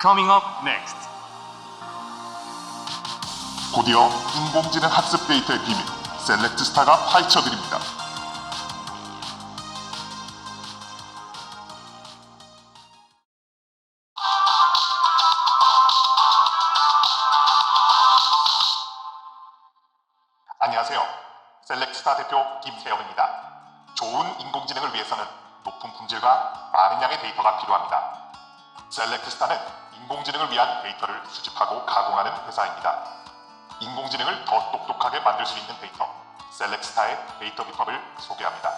Coming up next. 곧이어 인공지능 학습 데이터의 비밀 셀렉트 스타가 파헤쳐 드립니다. 안녕하세요. 셀렉트 스타 대표 김세영입니다. 좋은 인공지능을 위해서는 높은 품질과 많은 양의 데이터가 필요합니다. 셀렉트스타는 인공지능을 위한 데이터를 수집하고 가공하는 회사입니다. 인공지능을 더 똑똑하게 만들 수 있는 데이터, 셀렉스타의 데이터 비법을 소개합니다.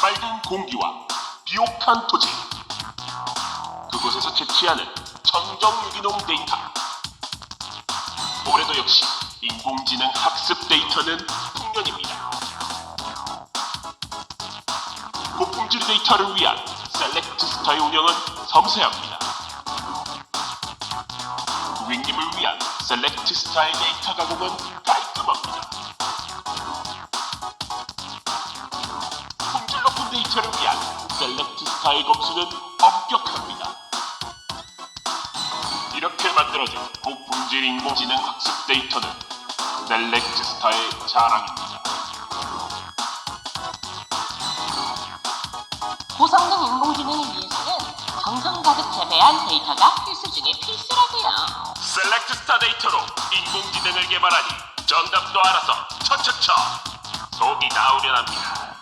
맑은 공기와 비옥한 토지 그곳에서 채취하는 청정 유기농 데이터 올해도 역시 인공지능 학습 데이터는 풍년입니다 고품질 데이터를 위한 셀렉트 스타의 운영은 섬세합니다 고객님을 위한 셀렉트 스타의 데이터 가공은 깔끔합니다 품질 높은 데이터를 위한 셀렉트 스타일 검수는 엄격합니다. 이렇게 만들어진 고품질 인공지능 학습 데이터는 셀렉트 스타의 자랑입니다. 고성능 인공지능을 위해서는 정성 가득 재배한 데이터가 필수 중의 필수라고요. 셀렉트 스타 데이터로 인공지능을 개발하니 정답도 알아서 처처처 속이 나오려합니다.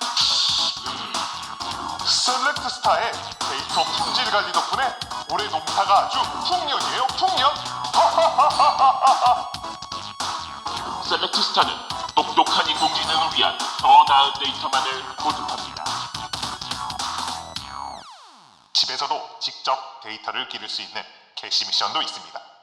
셀렉트 스타의 데이터 품질 관리 덕분에 올해 농사가 아주 풍년이에요, 풍년. 셀렉트 스타는 똑똑한 인공지능을 위한 더 나은 데이터만을 보증합니다. 집에서도 직접 데이터를 기를 수 있는 캐시 미션도 있습니다.